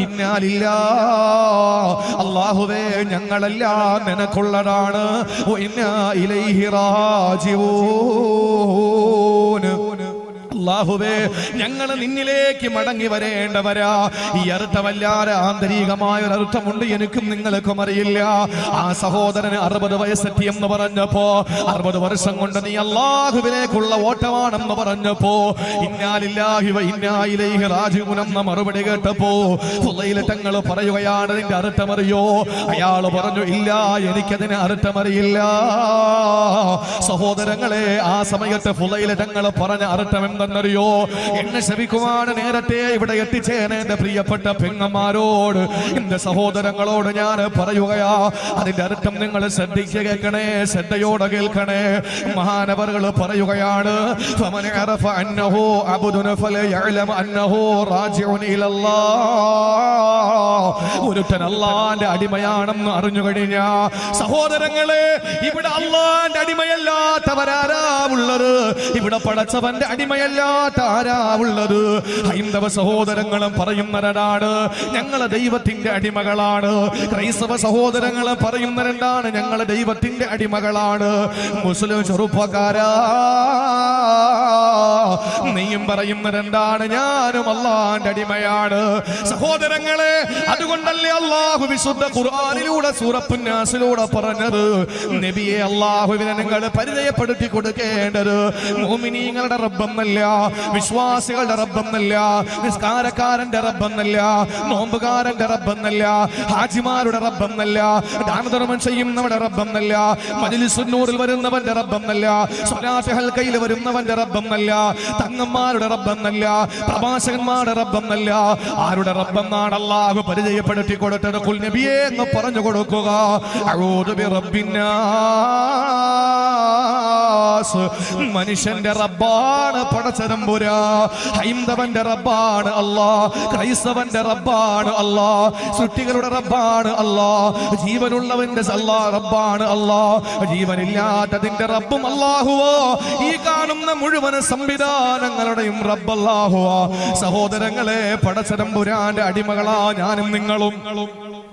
ഇന്നാലില്ല. അള്ളാഹുവേ ഞങ്ങളെല്ലാം നിനക്കുള്ളതാണ്. ഇന്ന ഇലൈഹി റാജിഊൻ. അള്ളാഹുവേ ഞങ്ങൾ നിന്നിലേക്ക് മടങ്ങി വരേണ്ടവരാ. ഈ അർത്ഥമല്ലാതെ ആന്തരികമായ ഒരു അർത്ഥമുണ്ട് എനിക്കും നിങ്ങൾക്കും അറിയില്ല. ആ സഹോദരന് അറുപത് വയസ്സെത്തി എന്ന് പറഞ്ഞപ്പോ അറുപത് വർഷം കൊണ്ട് നീ അള്ളാഹുവിലേക്കുള്ള ഓട്ടമാണെന്ന് പറഞ്ഞപ്പോ ഇന്നാലില്ലാഹിവ ഇന്നായിലൈഹി മറുപടി കേട്ടപ്പോ തങ്ങൾ പറയുകയാണ് അതിന്റെ അർത്ഥമറിയോ അയാൾ പറഞ്ഞു ഇല്ല എനിക്കതിന് അർത്ഥമറിയില്ല സഹോദരങ്ങളെ ആ സമയത്ത് ഫുലയിലെ തങ്ങൾ പറഞ്ഞ അർത്ഥം അറിയോ എന്നെ ശവിക്കുവാണ് നേരത്തെ ഇവിടെ എത്തിച്ചേന എന്റെ പ്രിയപ്പെട്ട പെങ്ങന്മാരോട് എന്റെ സഹോദരങ്ങളോട് ഞാൻ പറയുകയാ അതിന്റെ അർത്ഥം നിങ്ങൾ ശ്രദ്ധിച്ച് കേൾക്കണേ ശ്രദ്ധയോടെ കേൾക്കണേ. മഹാനവറുകൾ പറയുകയാണ് ഒരുത്തൻ അള്ളാന്റെ അടിമയാണെന്ന് അറിഞ്ഞു കഴിഞ്ഞ സഹോദരങ്ങളെ ഇവിടെ അള്ളാന്റെ അടിമയല്ലാത്തവരാരാ ഉള്ളത്? ഇവിടെ പടച്ചവന്റെ അടിമയല്ല ആരാ ആരാവുള്ളത് ഹൈന്ദവ സഹോദരങ്ങളും പറയുന്നവരാണ് ഞങ്ങളെ ദൈവത്തിന്റെ അടിമകളാണ്. ക്രൈസ്തവ സഹോദരങ്ങളും പറയുന്നവരെന്താണ് ഞങ്ങളെ ദൈവത്തിന്റെ അടിമകളാണ്. മുസ്ലിം ചെറുപ്പക്കാരാ. നീയും പറയുന്നതെന്താണ് ഞാനും അള്ളാന്റെ അടിമയാണ്. സഹോദരങ്ങളെ അതുകൊണ്ടല്ലേ അള്ളാഹു വിശുദ്ധ ഖുർആനിലൂടെ സൂറത്തുന്നാസിലൂടെ പറഞ്ഞത്? നബിയെ അള്ളാഹുവിനെ നിങ്ങൾ പരിചയപ്പെടുത്തി കൊടുക്കേണ്ടത്. മോമിനീങ്ങളുടെ റബ്ബെന്നല്ല. വിശ്വാസികളുടെ റബ്ബെന്നല്ല നിസ്കാരക്കാരന്റെ റബ്ബെന്നല്ല നോമ്പുകാരന്റെ റബ്ബെന്നല്ല ഹാജിമാരുടെ റബ്ബെന്നല്ല ദാനധർമ്മം ചെയ്യുന്നവരുടെ റബ്ബെന്നല്ല മജിലിസുന്നൂറിൽ വരുന്നവന്റെ റബ്ബെന്നല്ല സ്വലാത്ത് ഹൽക്കയിൽ വരുന്നവന്റെ റബ്ബെന്നല്ല തങ്ങന്മാരുടെ റബ്ബെന്നല്ല പ്രഭാഷകന്മാരുടെ റബ്ബെന്നല്ല ആരുടെ റബ്ബെന്നാണ് അള്ളാഹു പരിചയപ്പെടുത്തി കൊടുത്തത്? കുൽ നബിയെ എന്ന് പറഞ്ഞു കൊടുക്കുക. മനുഷ്യന്റെ റബ്ബാണ് പടച്ചതമ്പുരാ ഹൈന്ദവന്റെ റബ്ബാണ് അല്ലാ. ക്രൈസ്തവന്റെ റബ്ബാണ് അല്ലാ. സൃഷ്ടികളുടെ റബ്ബാണ് അല്ലാ. ജീവനുള്ളവന്റെ അല്ലാ റബ്ബാണ് അല്ലാ. ജീവനില്ലാത്തതിന്റെ റബ്ബും അല്ലാഹുവോ. ഈ കാണുന്ന മുഴുവൻ സംവിധാനങ്ങളുടെയും റബ്ബ് അല്ലാഹുവോ. സഹോദരങ്ങളെ പടച്ചതമ്പുരാന്റെ അടിമകളാ ഞാനും നിങ്ങളും.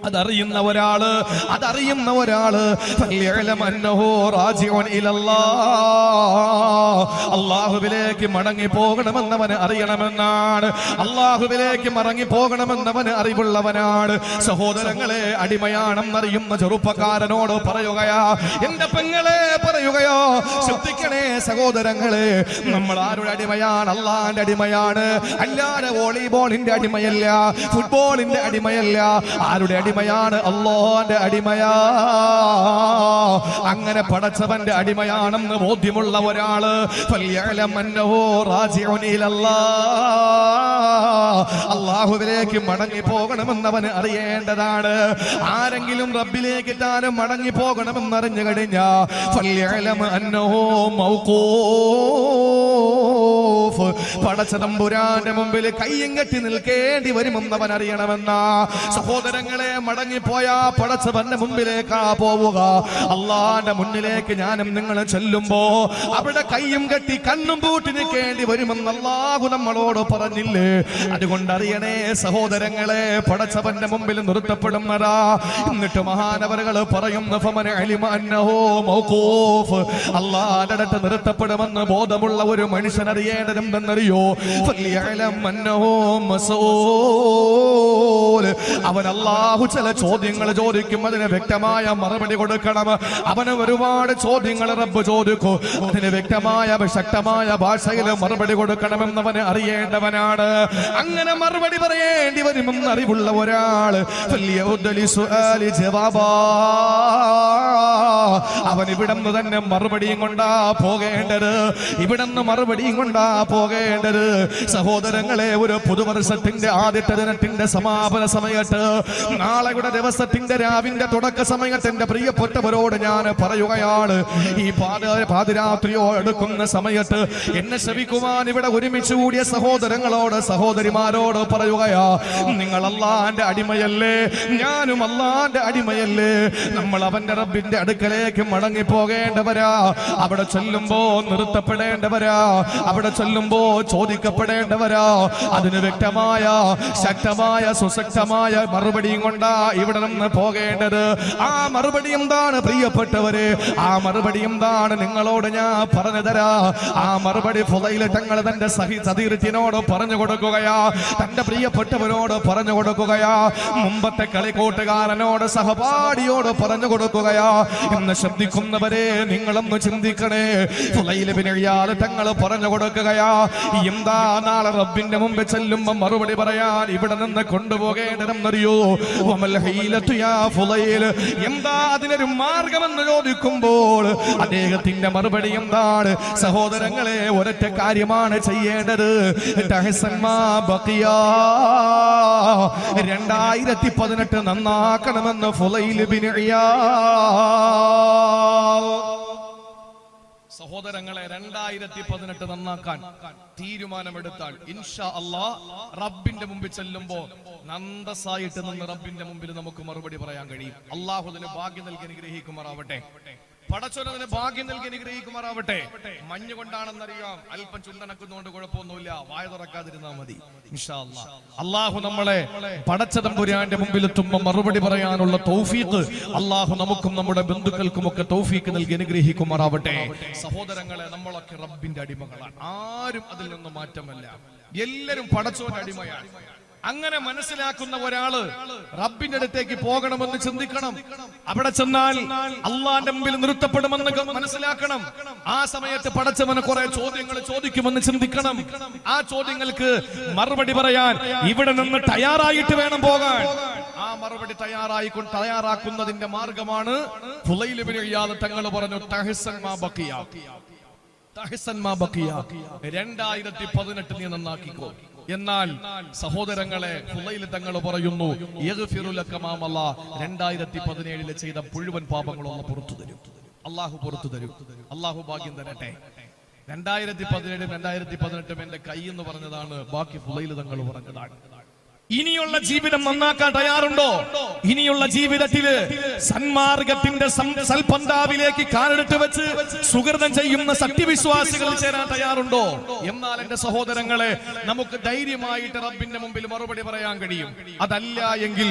അതറിയുന്ന ഒരാൾ അതറിയുന്ന ഒരാൾ. അള്ളാഹുവിലേക്ക് മടങ്ങി പോകണമെന്നവന് അറിയണമെന്നാണ്. അള്ളാഹുവിലേക്ക് മടങ്ങി പോകണമെന്നവന് അറിവുള്ളവനാണ്. സഹോദരങ്ങളെ അടിമയാണെന്നറിയുന്ന ചെറുപ്പക്കാരനോട് പറയുകയാ എന്റെ പെങ്ങളെ പറയുകയോ ശ്രദ്ധിക്കണേ സഹോദരങ്ങളെ. നമ്മൾ ആരുടെ അടിമയാണ്? അള്ളാന്റെ അടിമയാണ്. അല്ലാതെ വോളിബോളിന്റെ അടിമയല്ല ഫുട്ബോളിന്റെ അടിമയല്ല. ആരുടെ അടിമയാണ്. അള്ളോന്റെ അടിമയാ. അങ്ങനെ പടച്ചവന്റെ അടിമയാണെന്ന് ബോധ്യമുള്ള ഒരാൾ. അള്ളാഹുവിലേക്ക് മടങ്ങി പോകണമെന്നവന് അറിയേണ്ടതാണ്. ആരെങ്കിലും റബ്ബിലേക്ക് താനും മടങ്ങി പോകണമെന്നറിഞ്ഞു അറിഞ്ഞു പടച്ചതമ്പുരാന്റെ മുമ്പിൽ കയ്യും കെട്ടി നിൽക്കേണ്ടി വരുമെന്നവൻ അറിയണമെന്ന സഹോദരങ്ങളെ മടങ്ങിപ്പോയാ പടച്ചവന്റെ മുമ്പിലേക്കാ പോവുക. അള്ളാന്റെ മുന്നിലേക്ക് ഞാനും നിങ്ങൾ ചെല്ലുമ്പോ അവിടെ കൈയും കെട്ടി കണ്ണും പൂട്ടി നിൽക്കേണ്ടി വരുമെന്ന് അള്ളാഹു നമ്മളോട് പറഞ്ഞില്ലേ? അതുകൊണ്ടറിയണേ സഹോദരങ്ങളെ പടച്ചവന്റെ മുമ്പിൽ നിർത്തപ്പെടുന്നതാ. എന്നിട്ട് അലിമ മൗഖൂഫ്. അള്ളാന്റെ നിർത്തപ്പെടുമെന്ന് ബോധമുള്ള ഒരു മനുഷ്യൻ മസഊൽ അവൻ അള്ളാഹു ചില ചോദ്യങ്ങൾ ചോദിക്കും അതിന് വ്യക്തമായ മറുപടി കൊടുക്കണം. അവന് ഒരുപാട് ചോദ്യങ്ങൾ റബ്ബ് ചോദിക്കൂ. അതിന് വ്യക്തമായ ശക്തമായ ഭാഷയിൽ മറുപടി കൊടുക്കണമെന്നവന് അറിയേണ്ടവനാണ്. അങ്ങനെ മറുപടി പറയേണ്ടി വരുമെന്ന് അറിവുള്ള ഒരാൾ ജവാബാ. അവൻ ഇവിടുന്ന് തന്നെ മറുപടിയും കൊണ്ടാ പോകേണ്ടത്. ഇവിടുന്ന് മറുപടിയും കൊണ്ടാ പോകേണ്ടത്. സഹോദരങ്ങളെ ഒരു പുതുവർഷത്തിന്റെ ആദ്യത്തെ ദിനത്തിന്റെ സമാപന സമയത്ത് നാളെയുടെ ദിവസത്തിന്റെ രാവിന്റെ തുടക്ക സമയത്ത് എന്റെ പ്രിയപ്പെട്ടവരോട് ഞാൻ പറയുകയാണ്. ഈ പാത പാതിരാത്രിയോ എടുക്കുന്ന സമയത്ത് എന്നെ ശ്രമിക്കുവാൻ ഇവിടെ ഒരുമിച്ച് കൂടിയ സഹോദരങ്ങളോട് സഹോദരിമാരോട് പറയുകയാ നിങ്ങൾ അള്ളാന്റെ അടിമയല്ലേ? ഞാനും അള്ളാന്റെ അടിമയല്ലേ? നമ്മൾ അവന്റെ റബ്ബിന്റെ അടുക്കലേക്ക് മടങ്ങി പോകേണ്ടവരാ അവിടെ ചെല്ലുമ്പോ നിർത്തപ്പെടേണ്ടവരാ. അവിടെ ചെല്ലുമ്പോ ചോദിക്കപ്പെടേണ്ടവരാ. അതിന് വ്യക്തമായ ശക്തമായ സുശക്തമായ മറുപടിയും കൊണ്ടാ ഇവിടെ നിന്ന് പോകേണ്ടത്. ആ മറുപടി എന്താണ് പ്രിയപ്പെട്ടവര്? ആ മറുപടി എന്താണ് നിങ്ങളോട് ഞാൻ പറഞ്ഞു തരാ ആ മറുപടി ഫുലയിൽ തങ്ങൾ തന്റെ സഹി സതീർത്തിനോട് പറഞ്ഞു കൊടുക്കുകയാ. തന്റെ പ്രിയപ്പെട്ടവരോട് പറഞ്ഞു കൊടുക്കുകയാ. മുമ്പത്തെ കളിക്കൂട്ടുകാരനോട് സഹപാഠിയോട് പറഞ്ഞു കൊടുക്കുകയാ. എന്ന് ശ്രദ്ധിക്കുന്നവരെ നിങ്ങളൊന്ന് ചിന്തിക്കണേ ഫുലയിൽ തങ്ങൾ പറഞ്ഞു കൊടുക്കുകയാ എന്താ നാളെ റബ്ബിന്റെ മുമ്പ് ചെല്ലുമ്പോ മറുപടി പറയാൻ ഇവിടെ നിന്ന് കൊണ്ടുപോകേണ്ടതെന്നറിയോ. എന്താ അതിനൊരു മാർഗമെന്ന് ചോദിക്കുമ്പോൾ അദ്ദേഹത്തിന്റെ മറുപടി എന്താണ് സഹോദരങ്ങളെ ഒരൊറ്റ കാര്യമാണ് ചെയ്യേണ്ടത്. രണ്ടായിരത്തി പതിനെട്ട് നന്നാക്കണമെന്ന് ഫുലൈൽ ബിൻ. സഹോദരങ്ങളെ രണ്ടായിരത്തി പതിനെട്ട് നന്നാക്കാൻ തീരുമാനമെടുത്താൽ ഇൻഷാ അള്ളാ റബ്ബിന്റെ മുമ്പിൽ ചെല്ലുമ്പോ നന്ദസായിട്ട് നിന്ന് റബ്ബിന്റെ മുമ്പിൽ നമുക്ക് മറുപടി പറയാൻ കഴിയും. അള്ളാഹുദിന് ഭാഗ്യം നൽകി അനുഗ്രഹിക്കുമാറാവട്ടെ. പടച്ചോനതിന് ഭാഗ്യം നൽകി അനുഗ്രഹിക്കുമാറാവട്ടെ. മഞ്ഞ് കൊണ്ടാണെന്നറിയാം അല്പം ചുണ്ടനക്കുന്നതുകൊണ്ട് കുഴപ്പമൊന്നുമില്ല. വായ തുറക്കാതിരുന്നാ മതി. അള്ളാഹു നമ്മളെ പടച്ചതമ്പുരാന്റെ മുമ്പിൽ എത്തുമ്പോ മറുപടി പറയാനുള്ള തൗഫീഖ് അള്ളാഹു നമുക്കും നമ്മുടെ ബന്ധുക്കൾക്കും ഒക്കെ തൗഫീഖ് നൽകി അനുഗ്രഹിക്കുമാറാവട്ടെ. സഹോദരങ്ങളെ നമ്മളൊക്കെ റബ്ബിന്റെ അടിമകളാണ്. ആരും അതിൽ നിന്നും മാറ്റമല്ല. എല്ലാരും പടച്ചോന്റെ അടിമയാണ്. അങ്ങനെ മനസ്സിലാക്കുന്ന ഒരാൾ റബ്ബിന്റെ അടുത്തേക്ക് പോകണമെന്ന് ചിന്തിക്കണം. അവിടെ ചെന്നാൽ അള്ളാന്റെ മുമ്പിൽ നിർത്തപ്പെടുമെന്ന് മനസ്സിലാക്കണം. ആ സമയത്ത് പടച്ചവന് കുറെ ചോദ്യങ്ങൾ ചോദിക്കുമെന്ന് ചിന്തിക്കണം. ആ ചോദ്യങ്ങൾക്ക് മറുപടി പറയാൻ ഇവിടെ നിന്ന് തയ്യാറായിട്ട് വേണം പോകാൻ. ആ മറുപടി തയ്യാറായി തയ്യാറാക്കുന്നതിന്റെ മാർഗമാണ് തങ്ങൾ പറഞ്ഞു. രണ്ടായിരത്തി നീ നന്നാക്കിക്കോ. എന്നാൽ സഹോദരങ്ങളെ തങ്ങൾ പറയുന്നു. രണ്ടായിരത്തി പതിനേഴിൽ ചെയ്ത മുഴുവൻ പാപങ്ങളും ഒന്ന് പുറത്തു തരും. അള്ളാഹു പുറത്തു തരും. അള്ളാഹു ഭാഗ്യം തരട്ടെ. രണ്ടായിരത്തി പതിനേഴും രണ്ടായിരത്തി പതിനെട്ടും എന്റെ കൈ എന്ന് പറഞ്ഞതാണ് ബാക്കി ഫുലയിൽ തങ്ങൾ പറഞ്ഞതാണ്. ഇനിയുള്ള ജീവിതം നന്നാക്കാൻ തയ്യാറുണ്ടോ? ഇനിയുള്ള ജീവിതത്തിൽ സന്മാർഗത്തിന്റെ സൽപന്താവിലേക്ക് കാലെടുത്ത് വെച്ച് സുഹൃതം ചെയ്യുന്ന സത്യവിശ്വാസികൾ ചേരാൻ തയ്യാറുണ്ടോ? എന്നാൽ എന്റെ സഹോദരങ്ങളെ നമുക്ക് ധൈര്യമായിട്ട് റബ്ബിന്റെ മുമ്പിൽ മറുപടി പറയാൻ കഴിയും. അതല്ല എങ്കിൽ.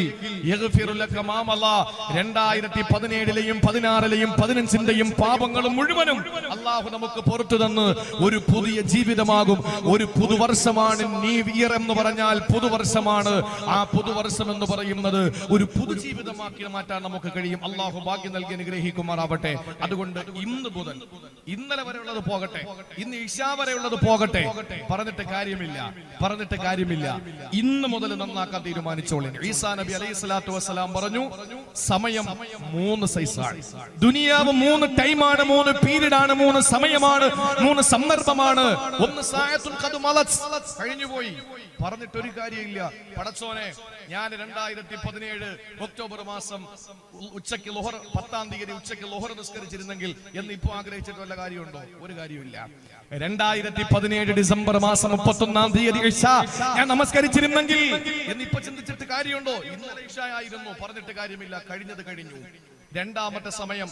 രണ്ടായിരത്തി പതിനേഴിലെയും പതിനാറിലെയും പതിനഞ്ചിന്റെയും പാപങ്ങളും മുഴുവനും അള്ളാഹു നമുക്ക് പുറത്തു തന്ന് ഒരു പുതിയ ജീവിതമാകും. ഒരു പുതുവർഷമാണ് നീ വിയർ എന്ന് പറഞ്ഞാൽ പുതുവർഷമാണ് ആ പുതുവർഷം എന്ന് പറയുന്നത് ഒരു പുതുജീവിതമാക്കി മാറ്റാൻ നമുക്ക് കഴിയും. അള്ളാഹു ഭാഗ്യം നൽകി അനുഗ്രഹിക്കുമാറാവട്ടെ. അതുകൊണ്ട് ഇന്ന് മുതൽ ഇന്നലെ വരെയുള്ളത് പോകട്ടെ. ഇന്ന് ഇഷാ വരെയുള്ളത് പോകട്ടെ. പറഞ്ഞിട്ട് കാര്യമില്ല. പറഞ്ഞിട്ട് കാര്യമില്ല. ഇന്ന് മുതൽ നന്നാക്കാൻ തീരുമാനിച്ചോളി. ഈസാ നബി അലൈഹി സ്വലാത്തു വസ്സലാം പറഞ്ഞു സമയം മൂന്ന് സൈസാണ് ദുനിയാവ് മൂന്ന് ടൈമാണ് മൂന്ന് പീരീഡ് ആണ് മൂന്ന് സമയമാണ് മൂന്ന് സന്ദർഭമാണ്. ഒന്ന് കഴിഞ്ഞുപോയി പറഞ്ഞിട്ട് ഒരു കാര്യമില്ല. പടച്ചോനെ ഞാൻ രണ്ടായിരത്തി പതിനേഴ് ഒക്ടോബർ മാസം ഉച്ചയ്ക്ക് ലോഹർ പത്താം തീയതി ഉച്ചയ്ക്ക് ലോഹർ നിസ്കരിച്ചിരുന്നെങ്കിൽ എന്ന് ഇപ്പൊ ആഗ്രഹിച്ചിട്ട് വല്ല കാര്യമുണ്ടോ? ഒരു കാര്യമില്ല. രണ്ടായിരത്തി പതിനേഴ് ഡിസംബർ മാസം മുപ്പത്തൊന്നാം തീയതി ഞാൻ നമസ്കരിച്ചിരുന്നെങ്കിൽ എന്ന് ഇപ്പൊ ചിന്തിച്ചിട്ട് കാര്യമുണ്ടോ? ഇന്നലെ ഇഷ ആയിരുന്നു പറഞ്ഞിട്ട് കാര്യമില്ല. കഴിഞ്ഞത് കഴിഞ്ഞു. രണ്ടാമത്തെ സമയം.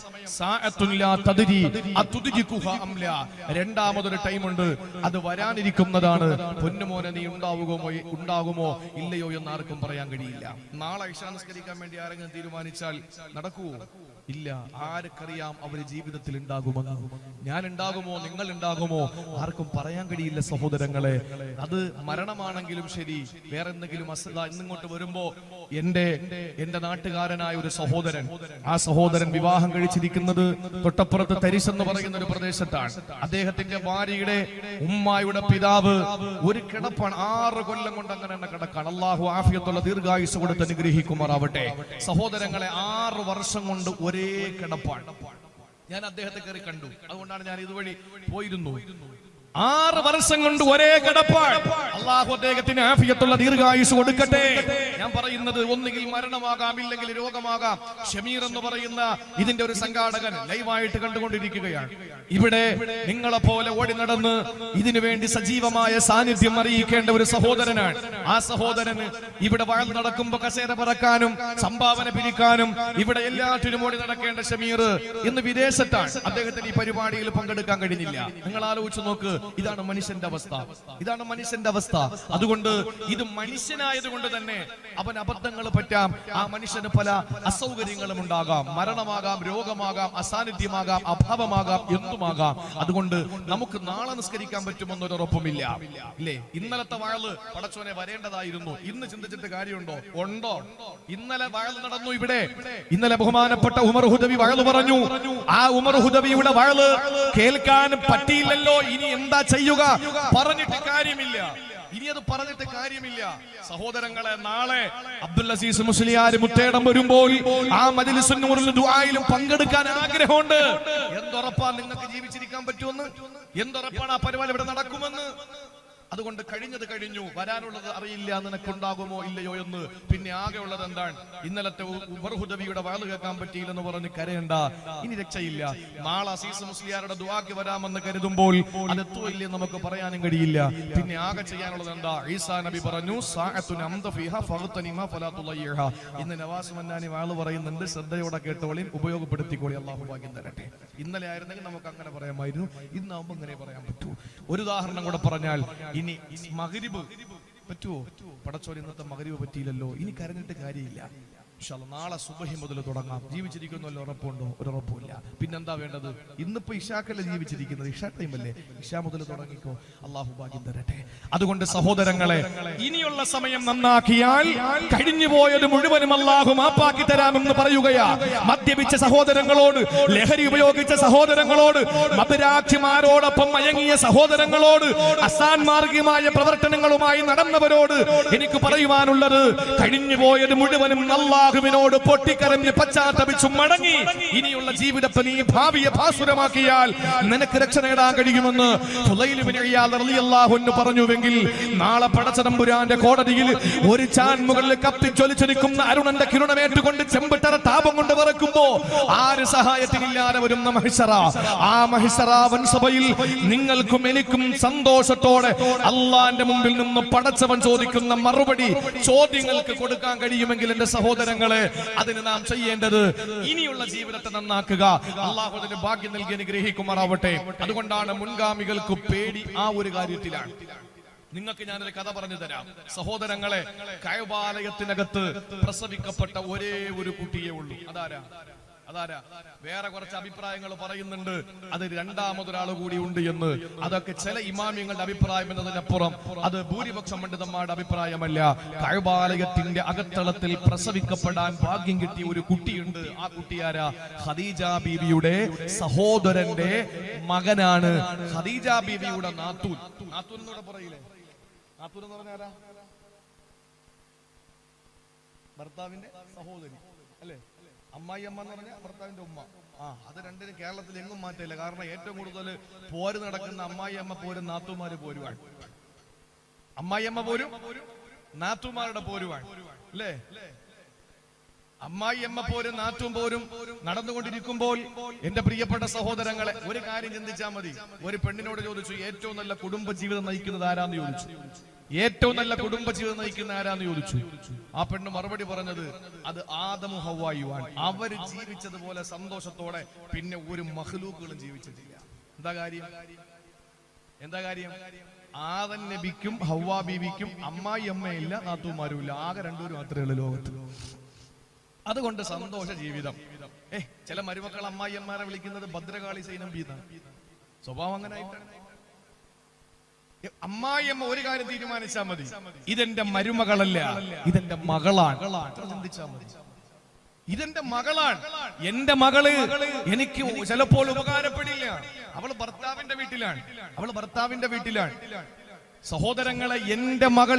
രണ്ടാമതൊരു ടൈം ഉണ്ട് അത് വരാനിരിക്കുന്നതാണ്. പൊന്നുമോനെ നീ ഉണ്ടാവുമോ ഉണ്ടാകുമോ ഇല്ലയോ എന്ന് ആർക്കും പറയാൻ കഴിയില്ല. നാളെ ഇഷ നമസ്കരിക്കാൻ വേണ്ടി ആരെങ്കിലും തീരുമാനിച്ചാൽ നടക്കുവോ? ഇല്ല. ആർക്കറിയാം അവർ ജീവിതത്തിൽ ഉണ്ടാകുമെന്ന്. ഞാൻ ഉണ്ടാകുമോ നിങ്ങൾ ഉണ്ടാകുമോ ആർക്കും പറയാൻ കഴിയില്ല സഹോദരങ്ങളെ. അത് മരണമാണെങ്കിലും ശരി. വേറെന്തെങ്കിലും അസുഖ ഇന്നിങ്ങോട്ട് വരുമ്പോ എന്റെ എന്റെ നാട്ടുകാരനായ ഒരു സഹോദരൻ. ആ സഹോദരൻ വിവാഹം കഴിച്ചിരിക്കുന്നത് തൊട്ടപ്പുറത്ത് തരിശ് എന്ന് പറയുന്ന ഒരു പ്രദേശത്താണ്. അദ്ദേഹത്തിന്റെ ഭാര്യയുടെ ഉമ്മായുടെ പിതാവ് ഒരു കിടപ്പാണ്. ആറ് കൊല്ലം കൊണ്ട് അങ്ങനെ തന്നെ കിടക്കാണ്. അള്ളാഹു ആഫിയത്തുള്ള ദീർഘായുസ് കൊടുത്ത് അനുഗ്രഹിക്കുമാറാവട്ടെ. സഹോദരങ്ങളെ ആറ് വർഷം കൊണ്ട് ഒരേ കിടപ്പാണ്. ഞാൻ അദ്ദേഹത്തെ കയറി കണ്ടു. അതുകൊണ്ടാണ് ഞാൻ ഇതുവഴി പോയിരുന്നു. ആറ് വർഷം കൊണ്ട് ഒരേ കടപ്പാട് അള്ളാഹു അദ്ദേഹത്തിന് ആഫിയത്തുള്ള ദീർഘായുസ് കൊടുക്കട്ടെ. ഞാൻ പറയുന്നത് ഒന്നുകിൽ മരണമാകാം ഇല്ലെങ്കിൽ രോഗമാകാം. ഷമീർ എന്ന് പറയുന്ന ഇതിന്റെ ഒരു സംഘാടകൻ ലൈവായിട്ട് കണ്ടുകൊണ്ടിരിക്കുകയാണ്. ഇവിടെ നിങ്ങളെ പോലെ ഓടി നടന്ന് ഇതിനു വേണ്ടി സജീവമായ സാന്നിധ്യം അറിയിക്കേണ്ട ഒരു സഹോദരനാണ്. ആ സഹോദരന് ഇവിടെ വാഴ്ന്നു നടക്കുമ്പോ കസേര പറക്കാനും സംഭാവന പിരിക്കാനും ഇവിടെ എല്ലാറ്റിനും ഓടി നടക്കേണ്ട ഷമീർ ഇന്ന് വിദേശത്താണ്. അദ്ദേഹത്തിന് ഈ പരിപാടിയിൽ പങ്കെടുക്കാൻ കഴിഞ്ഞില്ല. നിങ്ങൾ ആലോചിച്ച് നോക്ക് ഇതാണ് മനുഷ്യന്റെ അവസ്ഥ. ഇതാണ് മനുഷ്യന്റെ അവസ്ഥ. അതുകൊണ്ട് ഇത് മനുഷ്യനായതുകൊണ്ട് തന്നെ അവൻ അബദ്ധങ്ങൾ പറ്റാം. ആ മനുഷ്യന് പല അസൗകര്യങ്ങളും ഉണ്ടാകാം. മരണമാകാം രോഗമാകാം അസാന്നിധ്യമാകാം അഭാവമാകാം എന്തുമാകാം. അതുകൊണ്ട് നമുക്ക് നാളെ നിസ്കരിക്കാൻ പറ്റുമെന്നൊരു ഉറപ്പുമില്ല. ഇല്ലേ? ഇന്നലത്തെ വാഴ് പടച്ചോനെ വരേണ്ടതായിരുന്നു. ഇന്ന് ചിന്തിച്ചിട്ട് കാര്യമുണ്ടോ? ഉണ്ടോ? ഇന്നലെ വാഴ് നടന്നു ഇവിടെ. ഇന്നലെ ബഹുമാനപ്പെട്ട ഉമർ ഹുദവി വഴൽ പറഞ്ഞു. ആ ഉമർ ഹുദവിയുടെ വഴൽ കേൾക്കാൻ പറ്റിയില്ലല്ലോ. ഇനി എന്താ ചെയ്യുക? പറഞ്ഞിട്ട് കാര്യമില്ല. ഇനി അത് പറഞ്ഞിട്ട് കാര്യമില്ല. സഹോദരങ്ങളെ നാളെ അബ്ദുൽ അസീസ് മുസ്ലിയാർ മുത്തേടം വരുമ്പോൾ ആ മജിലിസുന്നൂറിലും പങ്കെടുക്കാൻ ആഗ്രഹമുണ്ട്. എന്തുറപ്പാ നിങ്ങൾക്ക് ജീവിച്ചിരിക്കാൻ പറ്റുമെന്ന്? എന്തുറപ്പാണ് ആ പരിപാടി ഇവിടെ നടക്കുമെന്ന്? അതുകൊണ്ട് കഴിഞ്ഞത് കഴിഞ്ഞു. വരാനുള്ളത് അറിയില്ല. നിനക്കുണ്ടാകുമോ ഇല്ലയോ എന്ന് പിന്നെ ആകെ ഉള്ളത് എന്താണ്? ഇന്നലത്തെ ഉപർഹുദവിയുടെ വാൾ കേൾക്കാൻ പറ്റിയില്ലെന്ന് പറഞ്ഞ് കരയണ്ട. ഇനി രക്ഷയില്ല. നാളെ അസീസ് മുസ്ലിയാരുടെ ദുവാക്ക് വരാമെന്ന് കരുതുമ്പോൾ അതെത്തോ ഇല്ലേ നമുക്ക് പറയാനും കഴിയില്ല. പിന്നെ ആകെ ചെയ്യാനുള്ളത് എന്താ? ഈസാ നബി പറഞ്ഞു. ഇന്ന് നവാസ് മന്നാനി വാൾ പറയുന്നുണ്ട് ശ്രദ്ധയോടെ കേട്ടോളിയും ഉപയോഗപ്പെടുത്തിക്കോളി അള്ളാഹു ഭാഗ്യം തരട്ടെ. ഇന്നലെ ആയിരുന്നെങ്കിൽ നമുക്ക് അങ്ങനെ പറയാമായിരുന്നു. ഇന്നാവുമ്പോ ഇങ്ങനെ പറയാൻ പറ്റൂ. ഒരു ഉദാഹരണം കൂടെ പറഞ്ഞാൽ ഇനി മകരിബ് പറ്റുമോ പടച്ചോൽ ഇന്നത്തെ മകരിബ് പറ്റിയില്ലല്ലോ. ഇനി കരഞ്ഞിട്ട് കാര്യമില്ല. നാളെ സുബഹി മുതൽ തുടങ്ങാം. ജീവിച്ചിരിക്കുന്നല്ലോ ഉറപ്പുണ്ടോ? ഒരു ഉറപ്പുമില്ല. പിന്നെന്താ വേണ്ടത്? ഇന്നിപ്പോ ഇഷാക്കല്ലേ ജീവിച്ചിരിക്കുന്നത്? ഇഷാ ടൈം അല്ലേ? ഇഷാ മുതൽ തുടങ്ങിക്കോ. അള്ളാഹു ഭാഗ്യം തരട്ടെ. അതുകൊണ്ട് സഹോദരങ്ങളെ ഇനിയുള്ള സമയം നന്നാക്കിയാൽ കഴിഞ്ഞു പോയത് മുഴുവനും അള്ളാഹു മാപ്പാക്കി തരാമെന്ന് പറയുകയാ. മദ്യപിച്ച സഹോദരങ്ങളോട് ലഹരി ഉപയോഗിച്ച സഹോദരങ്ങളോട് മധുരാക്ഷിമാരോടൊപ്പം മയങ്ങിയ സഹോദരങ്ങളോട് അസാൻമാർഗികമായ പ്രവർത്തനങ്ങളുമായി നടന്നവരോട് എനിക്ക് പറയുവാനുള്ളത് കഴിഞ്ഞു പോയത് മുഴുവനും അള്ളാഹുവിനോട് പൊട്ടിക്കരഞ്ഞ് പശ്ചാത്തപിച്ചു മടങ്ങി. ഇനിയുള്ള ജീവിതത്തെ നീ ഭാവിയെ ഭാസുരമാക്കിയാൽ നിനക്ക് രക്ഷ നേടാൻ കഴിയുമെന്ന് പറഞ്ഞുവെങ്കിൽ നാളെ പടച്ചതമ്പുരാന്റെ കോടതിയിൽ ഒരു ചാൻ മുകളിൽ കത്തിച്ചൊലിച്ചു നിൽക്കുന്ന അരുണന്റെ കിരണമേറ്റുകൊണ്ട് ചെമ്പിട്ടറ താപം കൊണ്ട് വിറക്കുമ്പോ ആര് സഹായത്തിനില്ലാതെ വരുന്ന മഹിഷറ? ആ മഹിഷറ വൻസഭയിൽ നിങ്ങൾക്കും എനിക്കും സന്തോഷത്തോടെ അള്ളാന്റെ മുമ്പിൽ നിന്ന് പടച്ചവൻ ചോദിക്കുന്ന മറുപടി ചോദ്യങ്ങൾക്ക് കൊടുക്കാൻ കഴിയുമെങ്കിൽ എന്റെ സഹോദരങ്ങളെ അതിന് നാം ചെയ്യേണ്ടത് ഇനിയുള്ള ജീവിതത്തെ നന്നാക്കുക. അള്ളാഹു അതിന് ഭാഗ്യം നൽകി അനുഗ്രഹിക്കുമാറാവട്ടെ. അതുകൊണ്ടാണ് മുൻഗാമികൾക്ക് പേടി ആ ഒരു കാര്യത്തിലാണ്. നിങ്ങൾക്ക് ഞാനൊരു കഥ പറഞ്ഞു തരാം. സഹോദരങ്ങളെ കയവാലയത്തിനകത്ത് പ്രസവിക്കപ്പെട്ട ഒരേ ഒരു കുട്ടിയേ ഉള്ളൂ. അതാരാ? അതാരാ? വേറെ കുറച്ച് അഭിപ്രായങ്ങൾ പറയുന്നുണ്ട്. അത് രണ്ടാമതൊരാൾ കൂടി ഉണ്ട് എന്ന്. അതൊക്കെ ചില ഇമാമിയങ്ങളുടെ അഭിപ്രായം എന്നതിനപ്പുറം. അത് ഭൂരിപക്ഷം പണ്ഡിതന്മാരുടെ അഭിപ്രായമല്ല. കഴബാലയത്തിന്റെ അകത്തളത്തിൽ പ്രസവിക്കപ്പെടാൻ ഭാഗ്യം കിട്ടിയ ഒരു കുട്ടിയുണ്ട്. ആ കുട്ടിയാരാ ഖദീജ ബീവിയുടെ സഹോദരന്റെ മകനാണ്. ഖദീജ ബീവിയുടെ നാത്തൂൻ. നാത്തൂൻ എന്നോട് പറയില്ലേ? നാത്തൂൻ എന്ന് പറഞ്ഞാരാ? ഭർത്താവിന്റെ സഹോദരി അല്ലേ? അമ്മായി അമ്മ എന്ന് പറഞ്ഞാൽ ഭർത്താവിന്റെ ഉമ്മ. ആ അത് രണ്ടിനും കേരളത്തിൽ എങ്ങും മാറ്റില്ല കാരണം ഏറ്റവും കൂടുതൽ പോര് നടക്കുന്ന അമ്മായി അമ്മ പോരും നാത്തുമാര് പോരുവാണ്. അമ്മായി അമ്മ പോരും നാത്തുമാരുടെ പോരുവാണ്. അല്ലേ? അമ്മായി അമ്മ പോരും നാറ്റും പോരും നടന്നുകൊണ്ടിരിക്കുമ്പോൾ എന്റെ പ്രിയപ്പെട്ട സഹോദരങ്ങളെ ഒരു കാര്യം ചിന്തിച്ചാൽ മതി. ഒരു പെണ്ണിനോട് ചോദിച്ചു ഏറ്റവും നല്ല കുടുംബ ജീവിതം നയിക്കുന്നത് ആരാന്ന് ചോദിച്ചു? ഏറ്റവും നല്ല കുടുംബജീവിതം നയിക്കുന്ന ആരാന്ന് ചോദിച്ചു. ആ പെണ്ണ് മറുപടി പറഞ്ഞത് അത് ആദമു ഹവായുവാണ് അവർ ജീവിച്ചതുപോലെ സന്തോഷത്തോടെ പിന്നെ ഒരു മഹ്ലൂക്കുകളും ജീവിച്ചിട്ടില്ല. എന്താ കാര്യം? എന്താ കാര്യം? ആദൻ നബിക്കും ഹവ്വാ ബീവിക്കും അമ്മായി അമ്മയില്ല നാത്തുമാരും ഇല്ല. ആകെ രണ്ടുപേരും മാത്രമേ ഉള്ളൂ ലോകത്ത്. അതുകൊണ്ട് സന്തോഷ ജീവിതം. ഏ ചില മരുമക്കൾ അമ്മായിയന്മാരെ വിളിക്കുന്നത് ഭദ്രകാളി സൈനം ബീതാണ് സ്വഭാവം അങ്ങനെ ആയിട്ടാണ് അമ്മായിയമ്മ ഒരു കാര്യം തീരുമാനിച്ചാ മതി. ഇതെന്റെ മരുമകളല്ല ഇതെന്റെ മകളാണ്. ചിന്തിച്ചാൽ മതി. ഇതെന്റെ മകളാണ്. എന്റെ മകൾ എനിക്ക് ചിലപ്പോൾ ഉപകാരപ്പെടില്ല. അവൾ ഭർത്താവിന്റെ വീട്ടിലാണ്. അവൾ ഭർത്താവിന്റെ വീട്ടിലാണ്. സഹോദരങ്ങളെ എന്റെ മകൾ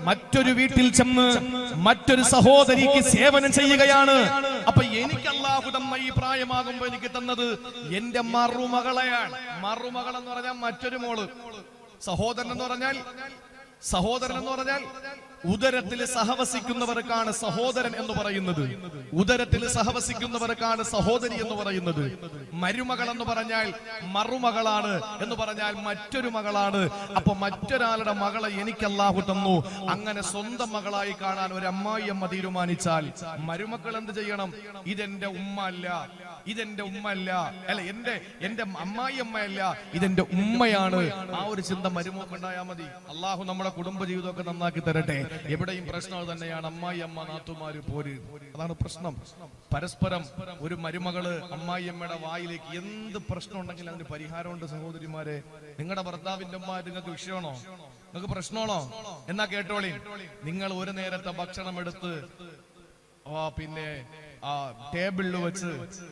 മറ്റൊരു വീട്ടിൽ ചെന്ന് മറ്റൊരു സഹോദരിക്ക് സേവനം ചെയ്യുകയാണ്. അപ്പൊ എനിക്ക് അള്ളാഹുദമ്മ ഈ പ്രായമാകുമ്പോ എനിക്ക് തന്നത് എന്റെ മറുമകളെയാണ്. മറുമകൾ എന്ന് പറഞ്ഞാൽ മറ്റൊരു മോൾ. സഹോദരൻ എന്ന് പറഞ്ഞാൽ സഹോദരൻ എന്ന് പറഞ്ഞാൽ ഉദരത്തിൽ സഹവസിക്കുന്നവർക്കാണ് സഹോദരൻ എന്ന് പറയുന്നത്. ഉദരത്തിൽ സഹവസിക്കുന്നവർക്കാണ് സഹോദരി എന്ന് പറയുന്നത്. മരുമകൾ എന്ന് പറഞ്ഞാൽ മറുമകളാണ് എന്ന് പറഞ്ഞാൽ മറ്റൊരു മകളാണ്. അപ്പൊ മറ്റൊരാളുടെ മകളെ എനിക്ക് അല്ലാഹു തന്നു. അങ്ങനെ സ്വന്തം മകളായി കാണാൻ ഒരു അമ്മായി അമ്മ തീരുമാനിച്ചാൽ മരുമക്കൾ എന്ത് ചെയ്യണം? ഇതെന്റെ ഉമ്മ അല്ല. ഇതെന്റെ ഉമ്മ അല്ല. അല്ല എന്റെ എന്റെ അമ്മായി അമ്മയല്ല ഇതെന്റെ ഉമ്മയാണ്. ആ ഒരു ചിന്ത മരുമക്കുണ്ടായാൽ മതി. അള്ളാഹു നമ്മുടെ കുടുംബ ജീവിതമൊക്കെ നന്നാക്കി തരട്ടെ. എവിടെയും പ്രശ്നം തന്നെയാണ്. അമ്മായി അമ്മ നാത്തുമാര് പോര്. അതാണ് പ്രശ്നം. പരസ്പരം ഒരു മരുമകൾ അമ്മായി അമ്മയുടെ വായിലേക്ക് എന്ത് പ്രശ്നം ഉണ്ടെങ്കിലും അതിന് പരിഹാരമുണ്ട് സഹോദരിമാരെ. നിങ്ങളുടെ ഭർത്താവിന്റെ അമ്മ നിങ്ങൾക്ക് വിഷയമാണോ? നിങ്ങൾക്ക് പ്രശ്നമാണോ? എന്നാ കേട്ടോളി. നിങ്ങൾ ഒരു നേരത്തെ ഭക്ഷണം എടുത്ത് പിന്നെ ആ ടേബിളിൽ വെച്ച്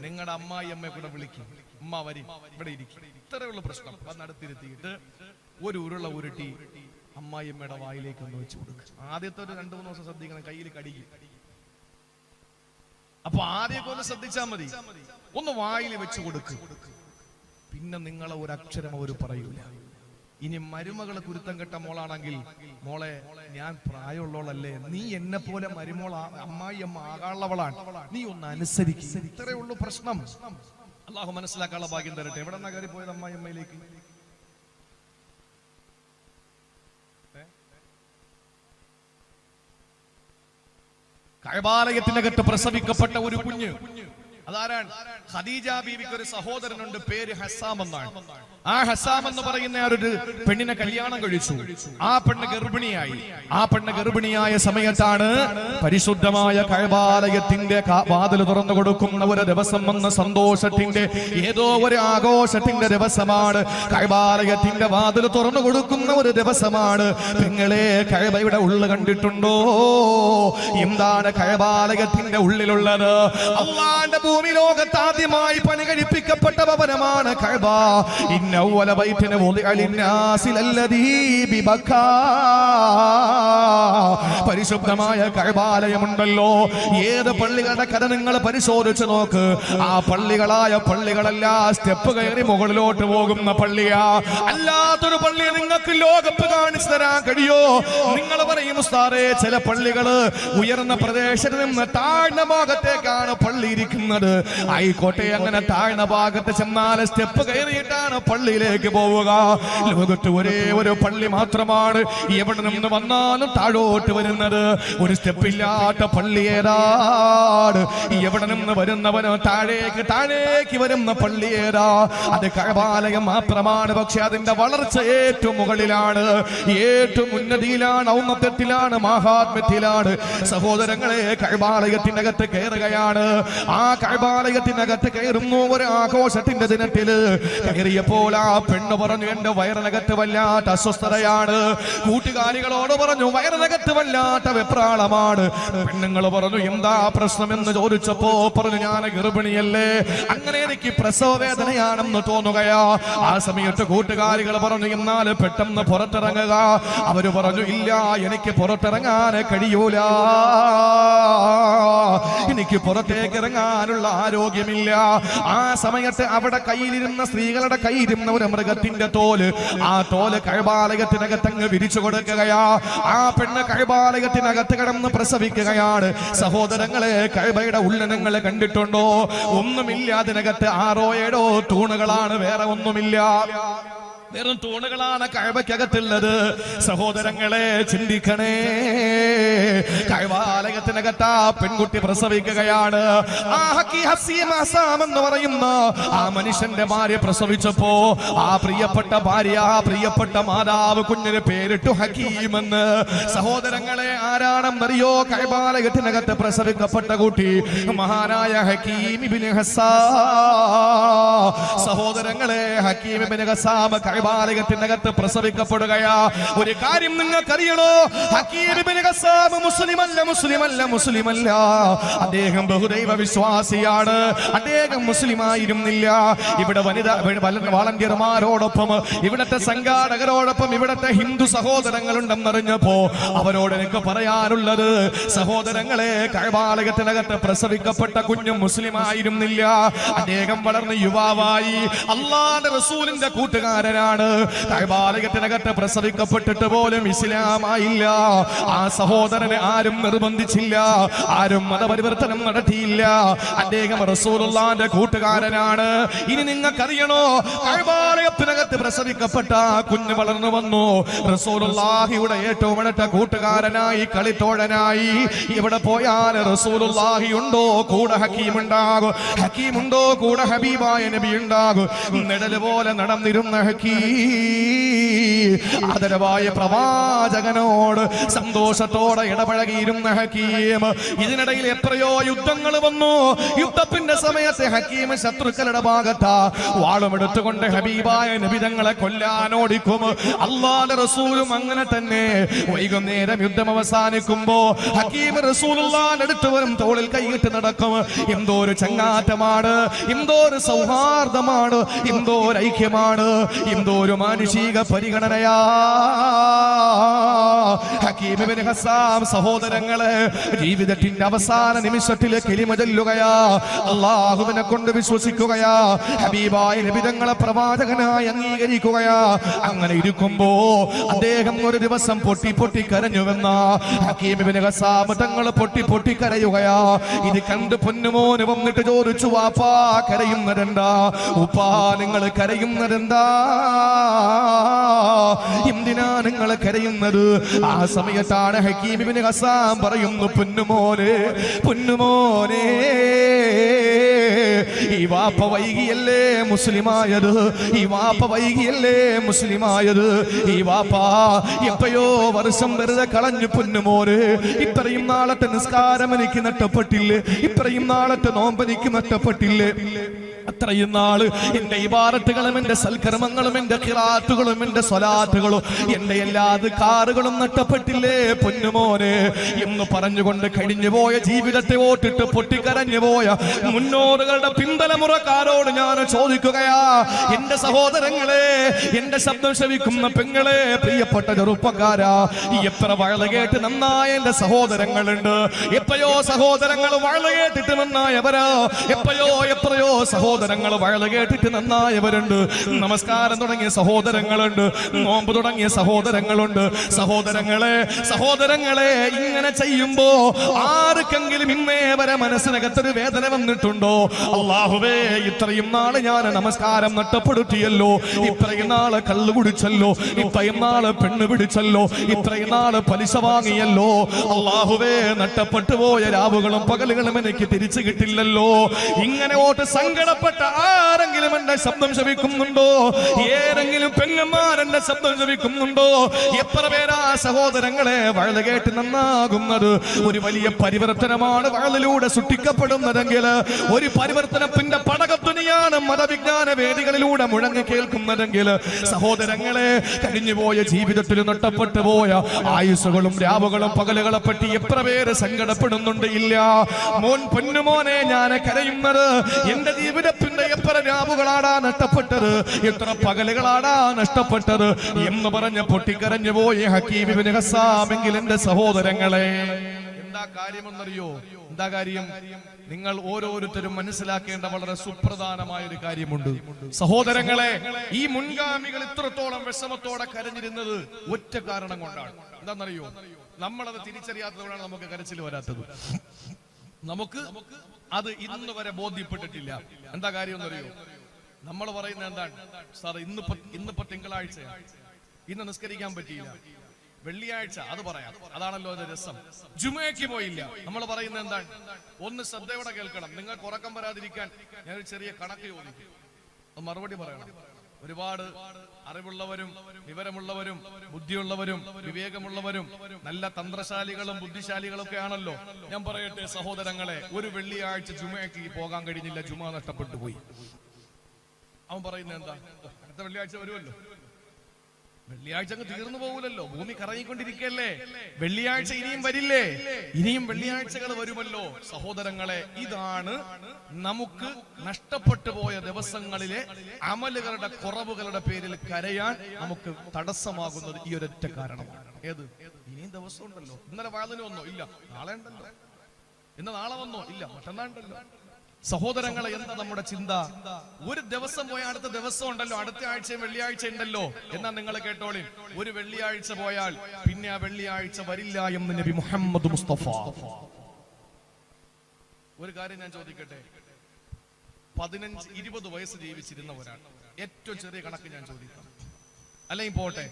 നിങ്ങളുടെ അമ്മായി അമ്മയെ കൂടെ വിളിക്കും. അമ്മ വരി. ഇവിടെ ഇരിക്കും. ഇത്രയുള്ള പ്രശ്നം. വന്നടുത്തിരുത്തിയിട്ട് ഒരു ഉരുള ഉരുട്ടി അമ്മായിയമ്മയുടെ വായിലേക്ക് ഒന്ന് വെച്ച് കൊടുക്കുക ആദ്യത്തെ ഒരു രണ്ടു മൂന്ന് ദിവസം ശ്രദ്ധിക്കണം കയ്യിൽ കടിക്കും. അപ്പൊ ആദ്യമൊക്കെ ഒന്ന് ശ്രദ്ധിച്ചാൽ മതി. ഒന്ന് വായിൽ വെച്ച് കൊടുക്കുക പിന്നെ നിങ്ങളെ ഒരു അക്ഷരം അവർ പറയൂല. ഇനി മരുമകൾ കുരുത്തം കെട്ട മോളാണെങ്കിൽ മോളെ ഞാൻ പ്രായമുള്ളവളല്ലേ നീ എന്നെ പോലെ മരുമോൾ അമ്മായി അമ്മ ആകാനുള്ളവളാണ്. നീ ഒന്ന് അനുസരിക്കും. ഇത്രയേ ഉള്ളൂ പ്രശ്നം. അള്ളാഹു മനസ്സിലാക്കാനുള്ള ഭാഗ്യം തരട്ടെ. എവിടെ നിന്നാ കയറി പോയത് അമ്മായി അമ്മയിലേക്ക് കഴബാലയത്തിനകത്ത് പ്രസവിക്കപ്പെട്ട ഒരു കുഞ്ഞ്. അതാരാണ്? ഖദീജ ബീവിക്ക് ഒരു സഹോദരനുണ്ട് പേര് ഹസാം എന്നാണ്. ആ ഹസാം എന്ന് പറയുന്ന ഒരു പെണ്ണിനെ കല്യാണം കഴിച്ചു. ആ പെണ്ണ് ഗർഭിണിയായി. ആ പെണ്ണ് ഗർഭിണിയായ സമയത്താണ് പരിശുദ്ധമായ കഴബാലയത്തിന്റെ വാതിൽ തുറന്നു കൊടുക്കുന്ന ഒരു ദിവസം വന്ന സന്തോഷത്തിന്റെ ഏതോ ഒരു ആഘോഷത്തിന്റെ ദിവസമാണ്. കഴബാലയത്തിന്റെ വാതിൽ തുറന്നു കൊടുക്കുന്ന ഒരു ദിവസമാണ്. നിങ്ങളെ കഴബയുടെ ഉള്ളു കണ്ടിട്ടുണ്ടോ? എന്താണ് കഴബാലയത്തിന്റെ ഉള്ളിലുള്ളത്? അള്ളാന്റെ ഭൂമി ലോകത്ത് ആദ്യമായി പണികഴിപ്പിക്കപ്പെട്ട ഭവനമാണ് ലിന്നാസി ലല്ലദീ പരിശുദ്ധമായ കഴബാലയമുണ്ടല്ലോ. ഏത് പള്ളികളുടെ കഥ നിങ്ങൾ പരിശോധിച്ച് നോക്ക്. ആ പള്ളികളായ പള്ളികളെല്ലാം സ്റ്റെപ്പ് കയറി മുകളിലോട്ട് പോകുന്ന പള്ളിയാ. അല്ലാത്തൊരു പള്ളി നിങ്ങൾക്ക് ലോകത്ത് കാണിച്ചു തരാൻ കഴിയോ? നിങ്ങൾ പറയും ഉസ്താറേ ചില പള്ളികൾ ഉയർന്ന പ്രദേശത്ത് നിന്ന് താഴ്ന്ന ഭാഗത്തേക്കാണ് പള്ളി ഇരിക്കുന്നത്. ആയിക്കോട്ടെ അങ്ങനെ താഴ്ന്ന ഭാഗത്ത് ചെന്നാൽ സ്റ്റെപ്പ് കയറിയിട്ടാണ് പള്ളിയിലേക്ക് പോവുക. ലോകത്ത് ഒരേ ഒരു പള്ളി മാത്രമാണ്. എവിടെ നിന്ന് വന്നാലും താഴോട്ട് വരുന്നത്. ഒരു സ്റ്റെപ്പ് ഇല്ലാത്ത പള്ളി ഏതാണ്? എവിടെ നിന്ന് വരുന്നവന് താഴേക്ക് താഴേക്ക് വരുന്ന പള്ളി ഏതാ? അത് കഴബാലയം മാത്രമാണ്. പക്ഷെ അതിന്റെ വളർച്ച ഏറ്റവും മുകളിലാണ്. ഏറ്റവും ഉന്നതിയിലാണ് ഔന്നത്യത്തിലാണ് മഹാത്മ്യത്തിലാണ്. സഹോദരങ്ങളെ കഴബാലയത്തിനകത്ത് കയറുകയാണ്. ആ കഴബാലയത്തിനകത്ത് കയറുന്നു ഒരു ആഘോഷത്തിന്റെ ദിനത്തിൽ. കയറിയപ്പോൾ ആ പെണ്ണ് പറഞ്ഞു എന്റെ വയറിനകത്ത് വല്ലാത്ത അസ്വസ്ഥതയാണ്. കൂട്ടുകാരികളോട് പറഞ്ഞു വയറിനകത്ത് വല്ലാത്ത വെപ്രാളമാണ്. പെണ്ണുങ്ങൾ പറഞ്ഞു എന്താ പ്രശ്നമെന്ന് ചോദിച്ചപ്പോ പറഞ്ഞു ഞാൻ ഗർഭിണിയല്ലേ. അങ്ങനെ എനിക്ക് പ്രസവ വേദനയാണെന്ന് തോന്നുകയാ. ആ സമയത്ത് കൂട്ടുകാരികൾ പറഞ്ഞു എന്നാൽ പെട്ടെന്ന് പുറത്തിറങ്ങുക. അവർ പറഞ്ഞു ഇല്ല എനിക്ക് പുറത്തിറങ്ങാൻ കഴിയൂല. എനിക്ക് പുറത്തേക്ക് ഇറങ്ങാനുള്ള ആരോഗ്യമില്ല. ആ സമയത്ത് അവിടെ കയ്യിലിരുന്ന സ്ത്രീകളുടെ കയ്യിലിരുന്ന ഒരു മൃഗത്തിന്റെ തോൽ. ആ തോൽ കഴിവാലയത്തിനകത്തങ്ങ് വിരിച്ചു കൊടുക്കുകയാ. ആ പെണ്ണ് കഴിവാലയത്തിനകത്ത് കിടന്ന് പ്രസവിക്കുകയാണ്. സഹോദരങ്ങളെ കഴിവയുടെ ഉള്ളനങ്ങളെ കണ്ടിട്ടുണ്ടോ? ഒന്നുമില്ല അതിനകത്ത്. ആറോ ഏഴോ തൂണുകളാണ്. വേറെ ഒന്നുമില്ല. വെറും തൂണുകളാണ് കഴവയ്ക്കകത്തുള്ളത്. സഹോദരങ്ങളെ ചിന്തിക്കണേ. കഴവാലയത്തിനകത്ത് പെൺകുട്ടി പ്രസവിക്കുകയാണ്. എന്ന് പറയുന്ന ആ മനുഷ്യന്റെ ഭാര്യ പ്രസവിച്ചപ്പോ ആ പ്രിയപ്പെട്ട ഭാര്യ ആ പ്രിയപ്പെട്ട മാതാവ് കുഞ്ഞിന് പേരിട്ടു ഹക്കീമെന്ന് സഹോദരങ്ങളെ ആരാണെന്നറിയോ? കൈബാലയത്തിനകത്ത് പ്രസവിക്കപ്പെട്ട കുട്ടി മഹാനായ ഹക്കീം ഹസാ. സഹോദരങ്ങളെ ഹക്കീം ഇബ്നു ഹസാം കൈബാലകത്തിനകത്ത് പ്രസവിക്കപ്പെടുകയാ. ഒരു കാര്യം നിങ്ങൾക്കറിയണോ? മുസ്ലിമല്ല മുസ്ലിമല്ല മുസ്ലിമല്ല. അദ്ദേഹം ബഹുദൈവ വിശ്വാസിയാണ്. അദ്ദേഹം മുസ്ലിമായിരുന്നില്ല. ഇവിടെ വനിതാ വളണ്ടിയർമാരോടൊപ്പം ഇവിടത്തെ സംഘാടകരോടൊപ്പം ഇവിടത്തെ ഹിന്ദു സഹോദരങ്ങളുണ്ടെന്നറിഞ്ഞപ്പോ അവരോട് എനിക്ക് പറയാനുള്ളത് സഹോദരങ്ങളെ കഴബാലകത്തിനകത്ത് പ്രസവിക്കപ്പെട്ട കുഞ്ഞും മുസ്ലിമായിരുന്നില്ല. അദ്ദേഹം വളർന്ന് യുവാവായി. അള്ളാന്റെ റസൂലിന്റെ കൂട്ടുകാരനാണ് കഴബാലകത്തിനകത്ത് പ്രസവിക്കപ്പെട്ടിട്ട് പോലും ഇസ്ലാമായില്ല. ആ സഹോദരനെ ആരും നിർബന്ധിച്ചില്ല. ആരും മതപരിവർത്തനം നടത്തിയില്ല. അദ്ദേഹം റസൂലുള്ളാന്റെ കൂട്ടുകാരനാണ്. ഇനി നിങ്ങൾക്കറിയണോ? കഴബാലയത്തിനകത്ത് പ്രസവിക്കപ്പെട്ട കുഞ്ഞ് വളർന്നു വന്നു. റസൂലുള്ളാഹിയുടെ ഏറ്റവും അടുത്ത കൂട്ടുകാരനായി കളിത്തോഴനായി. ഇവിടെ പോയാൽ റസൂലുള്ളാഹി ഉണ്ടോ? കൂടെ ഹക്കീം ഉണ്ടാകും ഹക്കീം ഉണ്ടോ കൂടെ ഹബീബായ നബി ഉണ്ടാകും നിഴൽ പോലെ നടന്നിരുന്ന ഹക്കീ ആദരവായ പ്രവാചകനോട് സന്തോഷത്തോടെ ഇടപഴകിയിരുന്ന ഹക്കീം. ഇതിനിടയിൽ എത്രയോ യുദ്ധങ്ങൾ വന്നു. യുദ്ധത്തിന്റെ സമയത്ത് ഹക്കീം ശത്രുക്കളുടെ ഭാഗത്ത ഭാഗത്താ വാളുമെടുത്തുകൊണ്ട് ഹബീബായ നബിതങ്ങളെ കൊല്ലാനോടിക്കും അള്ളാന്റെ റസൂലും അങ്ങനെ തന്നെ. വൈകുന്നേരം യുദ്ധം അവസാനിക്കുമ്പോ ഹക്കീം റസൂലുള്ളാന്റെ അടുത്ത് വരും തോളിൽ കൈയിട്ട് നടക്കും. എന്തോ ഒരു ചങ്ങാറ്റമാണ് എന്തോ ഒരു സൗഹാർദ്ദമാണ് എന്തോ ഒരു ഐക്യമാണ് എന്തോ ഒരു മാനുഷിക പരിഗണനയാ. ഹക്കീമിന് ഹസ്സാം സഹോദരങ്ങളെ ജീവിതത്തിന്റെ അവസാന നിമിഷത്തിലെ കിളിമ ചൊല്ലുകയാ അള്ളാഹുവിനെ കൊണ്ട് വിശ്വസിക്കുകയാ. ഹബീബായ നബിതങ്ങളെ പ്രവാചകനായി അംഗീകരിക്കുകയാ. അങ്ങനെ ഇരിക്കുമ്പോ അദ്ദേഹം ഒരു ദിവസം പൊട്ടി പൊട്ടി കരഞ്ഞുവെന്ന ഹക്കീമിന് ഹസാം തങ്ങൾ പൊട്ടി പൊട്ടി കരയുകയാ. ഇത് കണ്ട് പൊന്നുമോന് വന്നിട്ട് ചോദിച്ചു വാപ്പാ കരയുന്നതെന്താ? ഉപ്പാ നിങ്ങൾ കരയുന്നതെന്താ? എന്തിനാ നിങ്ങൾ കരയുന്നത്? ആ സമയത്താണ് ഹക്കീമിന് ഹസാം പറയുന്നു പൊന്നുമോനെ പൊന്നുമോനെ ഈ വാപ്പ വൈകിയല്ലേ മുസ്ലിമായത്? ഈ വാപ്പ വൈകിയല്ലേ മുസ്ലിമായത്? ഈ വാപ്പ എപ്പോഴോ വർഷം വെറുതെ കളഞ്ഞു പൊന്നുമോര് ഇത്രയും നാളത്തെ നിസ്കാരം എനിക്ക് നഷ്ടപ്പെട്ടില്ലേ? ഇത്രയും നാളത്തെ നോമ്പ് എനിക്ക് നഷ്ടപ്പെട്ടില്ലേ? അത്രയും നാൾ എന്റെ ഇബാറത്തുകളും എന്റെ സൽക്കർമ്മങ്ങളും എന്റെ ഖിറാത്തുകളും എന്റെ സ്വലാത്തുകളും എന്റെ എല്ലാ കാറുകളും നഷ്ടപ്പെട്ടില്ലേ പൊന്നുമോനെ? എന്ന് പറഞ്ഞുകൊണ്ട് കഴിഞ്ഞു പോയ ജീവിതത്തെ ഓട്ടിട്ട് പൊട്ടിക്കരഞ്ഞു പോയ മുന്നോറുകളുടെ പിന്തലമുറക്കാരോട് ഞാൻ ചോദിക്കുകയാ എന്റെ സഹോദരങ്ങളെ എന്റെ ശബ്ദം ശ്രവിക്കുന്ന പെങ്ങളെ പ്രിയപ്പെട്ട ചെറുപ്പക്കാരാ എത്ര വഴല കേട്ട് നന്നായ എന്റെ സഹോദരങ്ങളുണ്ട്? എത്രയോ സഹോദരങ്ങൾ വഴല കേട്ടിട്ട് നന്നായവരാ? എപ്പോഴോ എത്രയോ സഹോദരങ്ങൾ വഴല കേട്ടിട്ട് നന്നായവരുണ്ട്. നമസ്കാരം തുടങ്ങിയ സഹോദരങ്ങളുണ്ട്. നോമ്പ് തുടങ്ങിയ സഹോദരങ്ങളുണ്ട്. സഹോദരങ്ങളെ സഹോദരങ്ങളെ ഇങ്ങനെ ചെയ്യുമ്പോ ആർക്കെങ്കിലും ഇന്നേ വരെ മനസ്സിനകത്തൊരു വേദന വന്നിട്ടുണ്ടോ? അള്ളാഹുവേ ഇത്രയും നാൾ ഞാൻ നമസ്കാരം നട്ടപ്പെടുത്തിയല്ലോ. ഇത്രയും നാൾ കള്ളു കുടിച്ചല്ലോ. ഇത്രയും നാൾ പെണ്ണ് പിടിച്ചല്ലോ. ഇത്രയും നാൾ പലിശ വാങ്ങിയല്ലോ. അള്ളാഹുവേ നട്ടപ്പെട്ടു പോയ രാവുകളും പകലുകളും എനിക്ക് തിരിച്ചു കിട്ടില്ലല്ലോ. ഇങ്ങനെ ഓട്ട് സങ്കടപ്പെട്ട ആരെങ്കിലും എന്റെ ശബ്ദം ശവിക്കുന്നുണ്ടോ? ഏതെങ്കിലും പെങ്ങന്മാർ എന്റെ ശബ്ദം ശവിക്കുന്നുണ്ടോ? എത്ര പേരാ സഹോദരങ്ങളെ വഴല കേട്ട് നന്നാകുന്നത്? ഒരു വലിയ പരിവർത്തനമാണ് വഴലിലൂടെ സൃഷ്ടിക്കപ്പെടുന്നതെങ്കിൽ ഒരു പരിവർത്തനത്തിന്റെ പടകത്തുനിയാണ് മതവിജ്ഞാന വേദികളിലൂടെ മുഴങ്ങി കേൾക്കുന്നതെങ്കിൽ സഹോദരങ്ങളെ കഴിഞ്ഞുപോയ ജീവിതത്തിൽ നഷ്ടപ്പെട്ടു പോയ ആയുസുകളും രാവുകളും പകലുകളെ പറ്റി എത്ര പേര് സങ്കടപ്പെടുന്നുണ്ട് ഇല്ല. മോൻ പൊന്നുമോനെ ഞാൻ കരയുന്നത് എന്റെ ജീവിതത്തിന്റെ എത്ര രാവുകളാടാ നഷ്ടപ്പെട്ടത്. എത്ര പകലുകളാടാ നഷ്ടപ്പെട്ടത് എന്ന് പറഞ്ഞ പൊട്ടിക്കരഞ്ഞു പോയ ഹക്കീമിന് ഹസാമെങ്കിൽ എന്റെ സഹോദരങ്ങളെ. എന്താ കാര്യമെന്നറിയോ? എന്താ കാര്യം? നിങ്ങൾ ഓരോരുത്തരും മനസ്സിലാക്കേണ്ട വളരെ സുപ്രധാനമായ ഒരു കാര്യമുണ്ട്. സഹോദരങ്ങളെ ഈ മുൻഗാമികൾ ഇത്രത്തോളം വിഷമത്തോടെ കരഞ്ഞിരുന്നത് ഒറ്റ കാരണം കൊണ്ടാണ്. എന്താണെന്നറിയോ? നമ്മളത് തിരിച്ചറിയാത്തതുകൊണ്ടാണ് നമുക്ക് കരച്ചിൽ വരാത്തത്. നമുക്ക് അത് ഇന്ന് വരെ ബോധ്യപ്പെട്ടിട്ടില്ല. എന്താ കാര്യം എന്നറിയോ? നമ്മൾ പറയുന്നത് എന്താണ്? സാർ ഇന്നിപ്പോ ഇന്നിപ്പോ തിങ്കളാഴ്ചയാണ്. ഇന്ന് നിസ്കരിക്കാൻ പറ്റിയില്ല. വെള്ളിയാഴ്ച അത് പറയാം. അതാണല്ലോ അതിന്റെ രസം. ജുമയ്ക്ക് പോയില്ല. നമ്മൾ പറയുന്നത് എന്താണ്? ഒന്ന് ശ്രദ്ധയോടെ കേൾക്കണം. നിങ്ങൾക്ക് ഉറക്കം വരാതിരിക്കാൻ ഞാനൊരു ചെറിയ കണക്ക് ചോദിക്കും. മറുപടി പറയണം. ഒരുപാട് അറിവുള്ളവരും വിവരമുള്ളവരും ബുദ്ധിയുള്ളവരും വിവേകമുള്ളവരും നല്ല തന്ത്രശാലികളും ബുദ്ധിശാലികളും ഒക്കെ ആണല്ലോ. ഞാൻ പറയട്ടെ സഹോദരങ്ങളെ ഒരു വെള്ളിയാഴ്ച ജുമയ്ക്ക് പോകാൻ കഴിഞ്ഞില്ല ജുമ നഷ്ടപ്പെട്ടു പോയി. അവൻ പറയുന്നത് എന്താ? അടുത്ത വെള്ളിയാഴ്ച വരുമല്ലോ. വെള്ളിയാഴ്ച അങ്ങ് തീർന്നു പോകൂലല്ലോ. ഭൂമി കറങ്ങിക്കൊണ്ടിരിക്കല്ലേ. വെള്ളിയാഴ്ച ഇനിയും വരില്ലേ? ഇനിയും വെള്ളിയാഴ്ചകൾ വരുമല്ലോ. സഹോദരങ്ങളെ ഇതാണ് നമുക്ക് നഷ്ടപ്പെട്ടു പോയ ദിവസങ്ങളിലെ അമലുകളുടെ കുറവുകളുടെ പേരിൽ കരയാൻ നമുക്ക് തടസ്സമാകുന്നത് ഈ ഒരൊറ്റ കാരണമാണ്. ഏത്? ഇനിയും ദിവസം ഉണ്ടല്ലോ ഇന്നലെ വാതിന് വന്നോ? ഇല്ല. നാളെ ഉണ്ടല്ലോ. ഇന്ന് നാളെ വന്നോ? ഇല്ല. മറ്റന്നാ ഉണ്ടല്ലോ. സഹോദരങ്ങളെ എന്താ നമ്മുടെ ചിന്ത? ഒരു ദിവസം പോയാൽ അടുത്ത ദിവസം ഉണ്ടല്ലോ അടുത്ത ആഴ്ച വെള്ളിയാഴ്ച ഉണ്ടല്ലോ എന്നാ നിങ്ങൾ കേട്ടോളി. ഒരു വെള്ളിയാഴ്ച പോയാൽ പിന്നെ ആ വെള്ളിയാഴ്ച വരില്ല എന്ന് നബി മുഹമ്മദ് മുസ്തഫ. ഒരു കാര്യം ഞാൻ ചോദിക്കട്ടെ? പതിനഞ്ച് ഇരുപത് വയസ്സ് ജീവിച്ചിരുന്ന ഒരാൾ. ഏറ്റവും ചെറിയ കണക്ക് ഞാൻ ചോദിക്കാം. അല്ലെങ്കിൽ പോട്ടെ.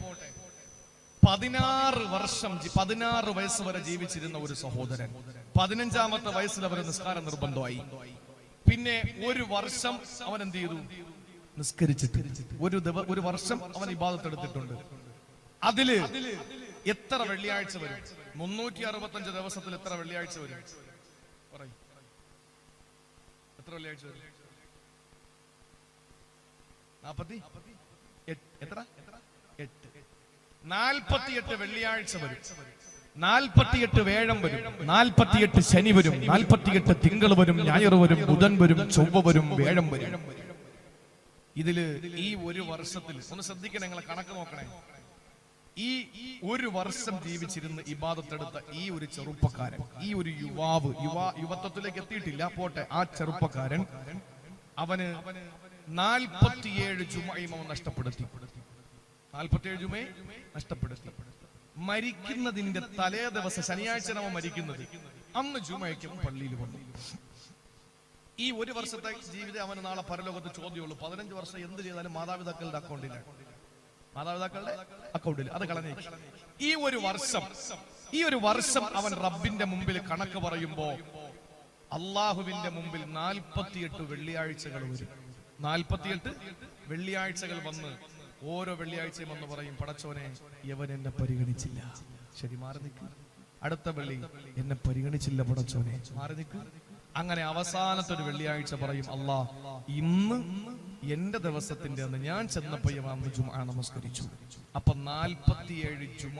പതിനാറ് വർഷം പതിനാറ് വയസ്സ് വരെ ജീവിച്ചിരുന്ന ഒരു സഹോദരൻ. പതിനഞ്ചാമത്തെ വയസ്സിൽ അവർ നിസ്കാരം നിർബന്ധമായി. പിന്നെ ഒരു വർഷം അവൻ എന്ത് ചെയ്തു? നിസ്കരിച്ചിട്ട്. ഒരു ഒരു വർഷം അവൻ ഇബാദത്ത് എടുത്തിട്ടുണ്ട്. അതിൽ എത്ര വെള്ളിയാഴ്ച വരും? മുന്നൂറ്റി അറുപത്തഞ്ച് ദിവസത്തിൽ എത്ര വെള്ളിയാഴ്ച വരും? എത്ര വെള്ളിയാഴ്ച വരും? നാപ്പത്തി? എത്ര? എട്ട്. നാൽപ്പത്തിയെട്ട് വെള്ളിയാഴ്ച വരും. നാൽപ്പത്തിയെട്ട് വേഴം വരും നാൽപ്പത്തിയെട്ട് ശനി വരും നാൽപ്പത്തിയെട്ട് തിങ്കൾ വരും ഞായർ വരും ബുധൻ വരും ചൊവ്വ വരും വേഴം വരും. ഇതിൽ ഈ ഒരു വർഷത്തിൽ ഒന്ന് ശ്രദ്ധിക്കണം നിങ്ങളെ കണക്ക് നോക്കണേ. ഈ ഒരു വർഷം ജീവിച്ചിരുന്ന് ഇബാദത്തെടുത്ത ഈ ഒരു ചെറുപ്പക്കാരൻ ഈ ഒരു യുവാവ് യുവാ യുവത്വത്തിലേക്ക് എത്തിയിട്ടില്ല പോട്ടെ ആ ചെറുപ്പക്കാരൻ അവന് നാൽപ്പത്തിയേഴ് ചുമ നഷ്ടപ്പെടുത്തി. നാൽപ്പത്തിയേഴ് ജുമയെ നഷ്ടപ്പെടുത്തി. മരിക്കുന്നതിന്റെ തലേ ദിവസം ശനിയാഴ്ച നമ്മ മരിക്കുന്നത്. അന്ന് ജുമയ്ക്കും പള്ളിയിൽ വന്നു. ഈ ഒരു വർഷത്തെ ജീവിതം അവന് നാളെ പരലോകത്ത് ചോദ്യമുള്ളൂ. പതിനഞ്ച് വർഷം എന്ത് ചെയ്താലും മാതാപിതാക്കളുടെ അക്കൗണ്ടിലാണ് മാതാപിതാക്കളുടെ അക്കൗണ്ടിൽ അത് കളഞ്ഞേ. ഈ ഒരു വർഷം ഈ ഒരു വർഷം അവൻ റബ്ബിന്റെ മുമ്പിൽ കണക്ക് പറയുമ്പോ അള്ളാഹുവിന്റെ മുമ്പിൽ നാൽപ്പത്തിയെട്ട് വെള്ളിയാഴ്ചകൾ വരും. നാൽപ്പത്തിയെട്ട് വെള്ളിയാഴ്ചകൾ വന്ന് ഓരോ വെള്ളിയാഴ്ചയും വന്ന് പറയും പടച്ചോനെ യവൻ എന്നെ പരിഗണിച്ചില്ല. ശരി മാറി നിൽക്കും. അടുത്ത വെള്ളി. എന്നെ പരിഗണിച്ചില്ല പടച്ചോനെ. മാറി നിൽക്കും. അങ്ങനെ അവസാനത്തെ ഒരു വെള്ളിയാഴ്ച പറയും അല്ലാ ഇന്ന് എന്റെ ദിവസത്തിന്റെ അന്ന് ഞാൻ ചെന്നപ്പോ ജുമാ നമസ്കരിച്ചു. അപ്പൊ നാൽപ്പത്തിയേഴ് ജുമ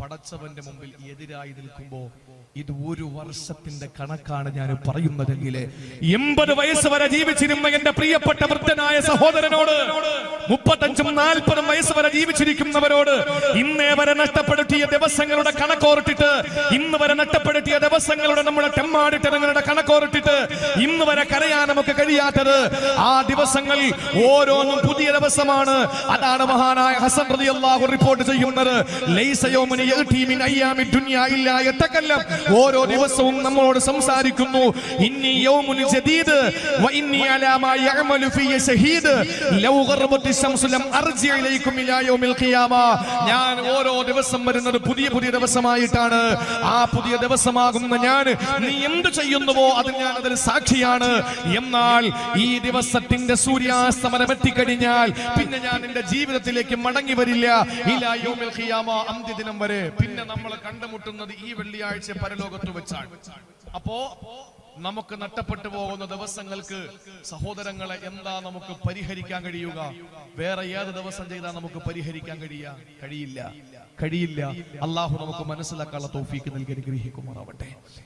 പടച്ചവന്റെ മുമ്പിൽ എതിരായി നിൽക്കുമ്പോ ഇത് ഒരു വർഷത്തിന്റെ കണക്കാണ് ഞാൻ പറയുന്നതെങ്കിൽ എൺപത് വയസ്സ് വരെ ജീവിച്ചിരുന്ന എന്റെ പ്രിയപ്പെട്ട വൃദ്ധനായ സഹോദരനോട് മുപ്പത്തഞ്ചും നാൽപ്പതും വയസ്സ് വരെ ജീവിച്ചിരിക്കുന്നവരോട് ഇന്നേ വരെ നഷ്ടപ്പെടുത്തിയ ദിവസങ്ങളുടെ കണക്കോർട്ടിട്ട് ഇന്ന് വരെ നഷ്ടപ്പെടുത്തിയ ദിവസങ്ങളുടെ നമ്മുടെ തെമ്മാടിത്തരങ്ങളുടെ കണക്കോർട്ടിട്ട് ഇന്ന് വരെ കരയാൻ നമുക്ക് കഴിയാത്തത് ആ ദിവസങ്ങൾ ഓരോന്നും പുതിയ ദിവസമാണ്. അതാണ് മഹാനായ ഹസൻ റളിയല്ലാഹു റിപ്പോർട്ട് ചെയ്യുന്നത്. ലൈസ ഓരോ ദിവസവും നമ്മളോട് സംസാരിക്കുന്നു ഇന്നി ജദീദ് വഇന്നി അലാ മാ ഷഹീദ് ലൗ അർജി ഇലൈക്കും ഇലാ യൗമിൽ ഖിയാമ. ഞാൻ ഓരോ ദിവസം വരുന്നത് പുതിയ പുതിയ ദിവസമായിട്ടാണ്. ആ പുതിയ ദിവസമാകുന്ന ഞാൻ നീ എന്ത് ചെയ്യുന്നുവോ അത് ഞാൻ അതിൽ സാക്ഷിയാണ്. എന്നാൽ ഈ ദിവസത്തിന്റെ സൂര്യാസ്തമനം എത്തിക്കഴിഞ്ഞാൽ പിന്നെ ഞാൻ എന്റെ ജീവിതത്തിലേക്ക് മടങ്ങി വരില്ല. യൗമിൽ ഖിയാമ അന്ത്യദിനം വരെ പിന്നെ നമ്മൾ കണ്ടുമുട്ടുന്നത് ഈ വെള്ളിയാഴ്ച പരലോകത്ത് വെച്ചാണ്. അപ്പോ നമുക്ക് നഷ്ടപ്പെട്ടു പോകുന്ന ദിവസങ്ങൾക്ക് സഹോദരങ്ങളെ എന്താ നമുക്ക് പരിഹരിക്കാൻ കഴിയുക? വേറെ ഏത് ദിവസം ചെയ്താൽ നമുക്ക് പരിഹരിക്കാൻ കഴിയാ കഴിയില്ല. കഴിയില്ല. അള്ളാഹു നമുക്ക് മനസ്സിലാക്കാനുള്ള തോഫീക്ക് നൽകി അനുഗ്രഹിക്കുമാറാവട്ടെ.